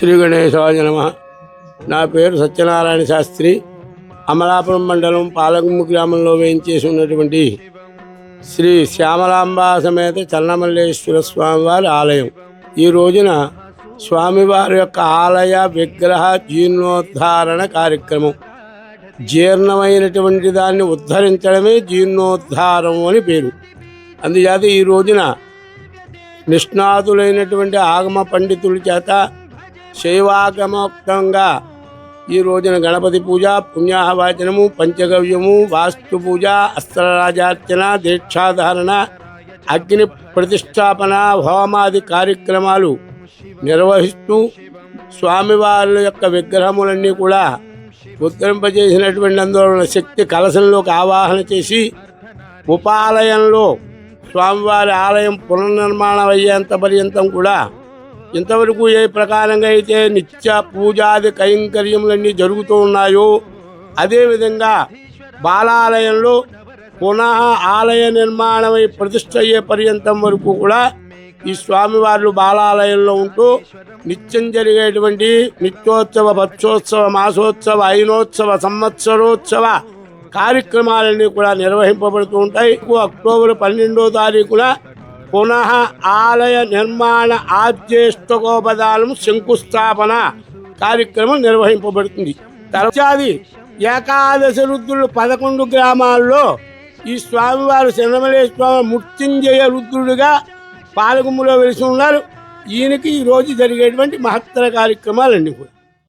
శ్రీ గణేశాయ నమ. నా పేరు సత్యనారాయణ శాస్త్రి. అమలాపురం మండలం పాలగుమ్ము గ్రామంలో వేయించేసి ఉన్నటువంటి శ్రీ శ్యామలాంబ సమేత చల్లమల్లేశ్వర స్వామివారి ఆలయం. ఈ రోజున స్వామివారి యొక్క ఆలయ విగ్రహ జీర్ణోద్ధారణ కార్యక్రమం. జీర్ణమైనటువంటి దాన్ని ఉద్ధరించడమే జీర్ణోద్ధారం అని పేరు. అందుచేత ఈ రోజున నిష్ణాతులైనటువంటి ఆగమ పండితుల చేత శైవాగమోక్తంగా. ఈ రోజున గణపతి పూజ పుణ్యాహవాచనము పంచగవ్యము వాస్తు పూజ అస్త్రరాజార్చన దీక్షాధారణ అగ్ని ప్రతిష్టాపన హోమాది కార్యక్రమాలు నిర్వహిస్తూ స్వామివారి యొక్క విగ్రహములన్నీ కూడా ఉత్తరింపజేసినటువంటి అందులో శక్తి కలశంలోకి ఆవాహన చేసి ఉపాలయంలో స్వామివారి ఆలయం పునర్నిర్మాణం అయ్యేంత పర్యంతం కూడా ఇంతవరకు ఏ ప్రకారంగా అయితే నిత్య పూజాది కైంకర్యములన్నీ జరుగుతూ ఉన్నాయో అదేవిధంగా బాలాలయంలో పునః ఆలయ నిర్మాణమై ప్రతిష్ట అయ్యే పర్యంతం వరకు కూడా ఈ స్వామివార్లు బాలాలయంలో ఉంటూ నిత్యం జరిగేటువంటి నిత్యోత్సవ పక్షోత్సవ మాసోత్సవ ఐనోత్సవ సంవత్సరోత్సవ కార్యక్రమాలన్నీ కూడా నిర్వహింపబడుతూ ఉంటాయి. అక్టోబర్ పన్నెండో తారీఖున పునః ఆలయ నిర్మాణ ఆద్యేష్టకోపదానం శంకుస్థాపన కార్యక్రమం నిర్వహింపబడుతుంది. తర్వాతి ఏకాదశి రుద్రులు పదకొండు గ్రామాల్లో ఈ స్వామివారు శనమలే స్వామి మృత్యుంజయ రుద్రుడిగా పాలగుమ్ములో వెలిసి ఉన్నారు. ఈయనకి ఈరోజు జరిగేటువంటి మహత్తర కార్యక్రమాలండి